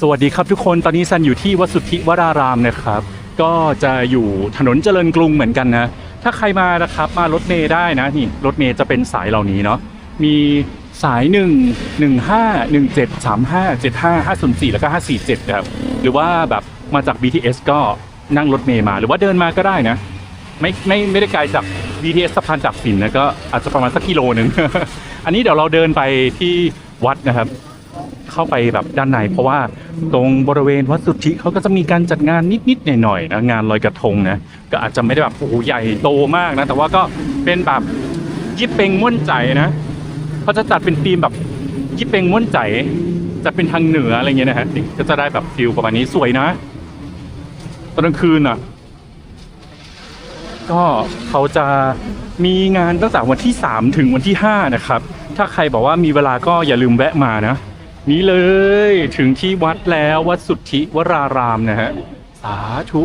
สวัสดีครับทุกคนตอนนี้ซันอยู่ที่วัดสุทธิวรารามนะครับ ก็จะอยู่ถนนเจริญกรุงเหมือนกันนะ ถ้าใครมานะครับมารถเมย์ได้นะนี่รถเมย์จะเป็นสายเหล่านี้เนาะมีสาย 1 1 5 1 7 3 5 7 5 5 0 4 แล้วก็ 547ครับหรือว่าแบบมาจาก BTS ก็นั่งรถเมย์มา หรือว่าเดินมาก็ได้นะ ไม่ไม่ไม่ได้ไกลจาก BTS สะพานจักรสินนะก็อาจจะประมาณสักกิโลหนึ่งอันนี้เดี๋ยวเราเดินไปที่วัดนะครับ เข้าไปแบบด้านใน เพราะว่าตรงบริเวณวัดสุทธิเขาก็จะมีการจัดงานนิดๆหน่อยๆนะงานลอยกระทงนะก็อาจจะไม่ได้แบบโอ้โหใหญ่โตมากนะ แต่ว่าก็เป็นแบบยิบเปงม่วนใจนะเขาจะจัดเป็นธีมแบบยิบเปงม่วนใจจะเป็นทางเหนืออะไรเงี้ยนะฮะนี่ก็จะได้แบบฟิลประมาณนี้สวยนะตอนกลางคืนอะ ก็เขาจะมีงานตั้งแต่วันที่ 3 ถึงวันที่ 5 นะครับ ถ้าใครบอกว่ามีเวลาก็อย่าลืมแวะมานะ นี่เลยถึงที่วัดแล้ววัดสุทธิวรารามนะฮะสาธุ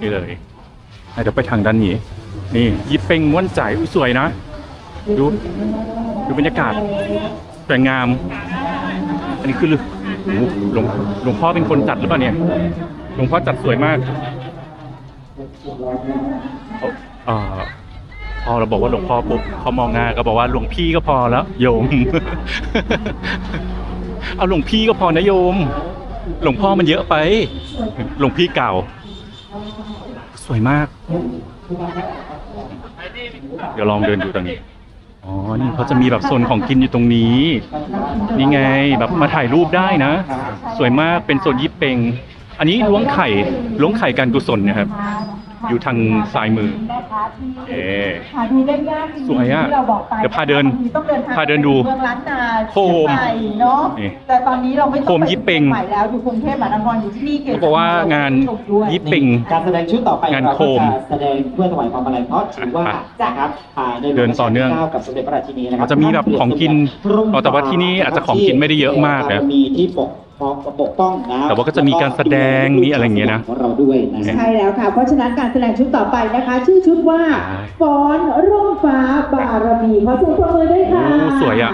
นี่เลยเดี๋ยวไปทางด้านนี้ นี่ยิปเป่งม้วนใจอุ๊ยสวยนะ ดูดูบรรยากาศสวยงาม อันนี้คือหลวงหลวงพ่อเป็นคนจัดหรือเปล่าเนี่ยหลวงพ่อจัดสวยมากอพอเราบอกว่าหลวงพ่อปุ๊บเขามองหน้าก็บอกว่าหลวงพี่ก็พอแล้วโยม เอาหลวงพี่ก็พอนะโยม หลวงพ่อมันเยอะไป หลวงพี่เก่า สวยมาก เดี๋ยวลองเดินดูตรงนี้ อ๋อ นี่เขาจะมีแบบโซนของกินอยู่ตรงนี้ นี่ไงแบบมาถ่ายรูปได้นะ สวยมากเป็นโซนยิปเปง อันนี้ล้วงไข่ล้วงไข่การกุศลนะครับ อยู่ทางซ้ายมือเอ๊ะหาดูได้ยากจริงๆสวยอะที่เราบอกไปเดี๋ยวพาเดินต้องเดินทางพาเดินดูเมืองล้านนาโคมเชียงใหม่เนาะนี่แต่ตอนนี้เราไม่ต้องโคมยิปเป่งใหม่แล้วอยู่กรุงเทพมหานครอยู่ที่นี่เกตเขาบอกว่างานยิปเปงการแสดงชุดต่อไปงานเราโคก็มจะแสดงเพื่อถวายความอาลัยเพราะถือว่าอะนะครับอ่าในหลวงเดินต่อเนื่องรัชกาลที่ก้ากับสมเด็จพระราชินีนะครัจะมีแบบของกินอ๋อแต่ว่าที่นี่อาจจะของกินไม่ได้เยอะมากนะ มีที่ปก ปกป้องนะแต่ว่าก็จะมีการแสดงมีอะไรอย่างเงี้ยนะของเราด้วยนะฮะใช่แล้วค่ะเพราะฉะนั้นการแสดงชุดต่อไปนะคะ ชื่อชุดว่าใช่ฟ้อนร่มฟ้าบารมีขอเสียงปรบมือด้วยค่ะโอ้สวยอะ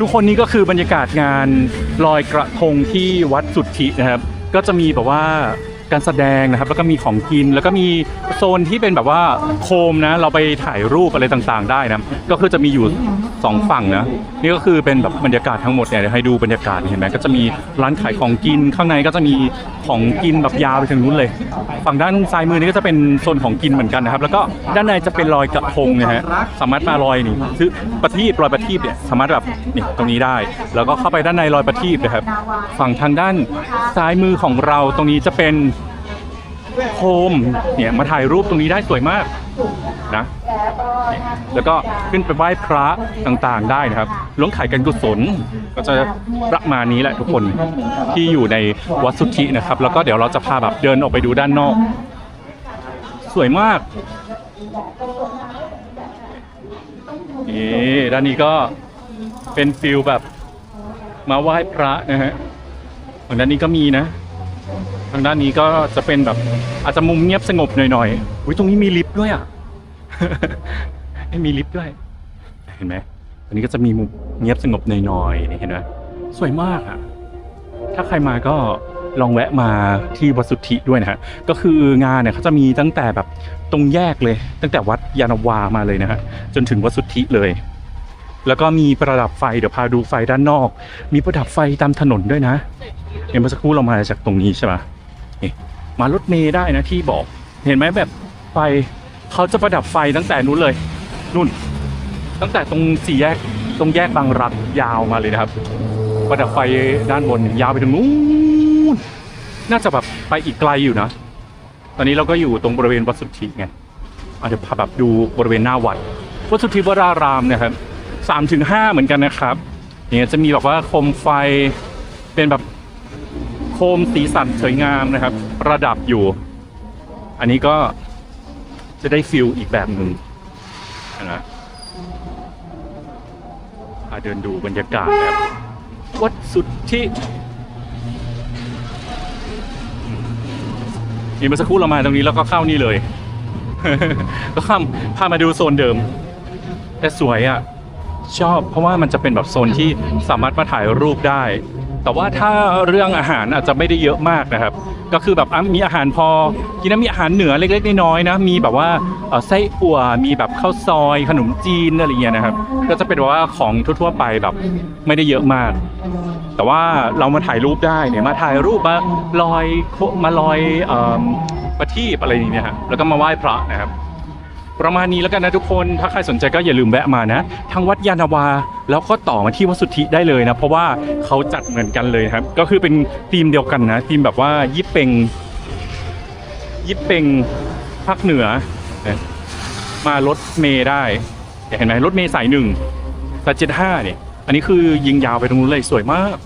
ทุกคนนี้ก็คือบรรยากาศงานลอยกระทงที่วัดสุทธินะครับ ก็จะมีแบบว่า การแสดงนะครับ แล้วก็มีของกิน แล้วก็มีโซนที่เป็นแบบว่าโคมนะ เราไปถ่ายรูปอะไรต่างๆ ได้นะ ก็คือจะมีอยู่สองฝั่งนะ นี่ก็คือเป็นแบบบรรยากาศทั้งหมดเนี่ยเดี๋ยวให้ดูบรรยากาศเห็นไหมก็จะมีร้านขายของกิน ข้างในก็จะมีของกินแบบยาวไปถึงนู้นเลย ฝั่งด้านซ้ายมือนี่ก็จะเป็นโซนของกินเหมือนกันนะครับ แล้วก็ด้านในจะเป็นลอยกระทงนะฮะ สามารถมาลอยนี่ซื้อประทีปลอยประทีปเนี่ยสามารถแบบนี่ตรงนี้ได้ แล้วก็เข้าไปด้านในลอยประทีปนะครับ ฝั่งทางด้านซ้ายมือของเราตรงนี้จะเป็น โคมเนี่ยมาถ่ายรูปตรงนี้ได้สวยมากนะแล้วก็ขึ้นไปไหว้พระต่างๆได้นะครับล้วงไข่กันกุศลก็จะประมาณนี้แหละทุกคนที่อยู่ในวัดสุทธินะครับ แล้วก็เดี๋ยวเราจะพาแบบเดินออกไปดูด้านนอก สวยมากนี่ด้านนี้ก็เป็นฟิลแบบมาไหว้พระนะฮะฝั่งด้านนี้ก็มีนะ ทางด้านนี้ก็จะเป็นแบบอาจจะมุมเงียบสงบหน่อยๆอุ้ยตรงนี้มีลิฟต์ด้วยอะ มีลิฟต์ด้วย เห็นไหมอันนี้ก็จะมีมุมเงียบสงบหน่อยๆเห็นไหมสวยมากอะ ถ้าใครมาก็ลองแวะมาที่วัดสุทธิด้วยนะฮะ ก็คืองานเนี่ยเขาจะมีตั้งแต่แบบตรงแยกเลย ตั้งแต่วัดยานาวามาเลยนะฮะ จนถึงวัดสุทธิเลย แล้วก็มีประดับไฟเดี๋ยวพาดูไฟด้านนอก มีประดับไฟตามถนนด้วยนะเห็นเมื่อสักครู่เรามาจากตรงนี้ใช่ไห มารถเมย์ได้นะที่บอก เห็นไหมแบบไฟเขาจะประดับไฟตั้งแต่นู้นเลยนู่น ตั้งแต่ตรงสี่แยกตรงแยกบางรักยาวมาเลยนะครับ ประดับไฟด้านบนยาวไปถึงนู้นน่าจะแบบไปอีกไกลอยู่นะ ตอนนี้เราก็อยู่ตรงบริเวณวัดสุทธิไงอะเดี๋ยวพาแบบดูบริเวณหน้าวัดวัดสุทธิวรารามเนะครับสามถึงห้าเหมือนกันนะครับเนี่ยจะมีแบบว่าโคมไฟเป็นแบบ คมสีสันสวยงามนะครับ ประดับอยู่ อันนี้ก็จะได้ฟิลอีกแบบหนึ่งนะพาเดินดูบรรยากาศแบบวัดสุดทธินี่เมื่อสักครู่เรามาตรงนี้แล้วก็เข้านี่เลย ก็ข้ามพามาดูโซนเดิม แต่สวยอะ ชอบเพราะว่ามันจะเป็นแบบโซนที่สามารถมาถ่ายรูปได้ แต่ว่าถ้าเรื่องอาหารอาจจะไม่ได้เยอะมากนะครับ ก็คือแบบมีอาหารพอกินนะมีอาหารเหนือเล็กๆน้อยๆนะมีแบบว่าไส้อั่วมีแบบข้าวซอย ขนมจีนอะไรเงี้ยนะครับ ก็จะเป็นว่าของทั่วๆไปแบบไม่ได้เยอะมาก แต่ว่าเรามาถ่ายรูปได้เนี่ยมาถ่ายรูปมาลอยมาลอยอประทีปอะไรอย่างเงี้ยฮะแล้วก็มาไหว้พระนะครับ ประมาณนี้แล้วกันนะทุกคน ถ้าใครสนใจก็อย่าลืมแวะมานะทางวัดยานาวา แล้วก็ต่อมาที่วัดสุทธิได้เลยนะ เพราะว่าเขาจัดเหมือนกันเลยครับ ก็คือเป็นธีมเดียวกันนะธีมแบบว่ายิปเปงยิปเปงภาคเหนือ มารถเมย์ได้ เห็นไหมรถเมย์สายหนึ่งสายเจ็ดห้าเนี่ย อันนี้คือยิงยาวไปตรงนู้นเลยสวยมาก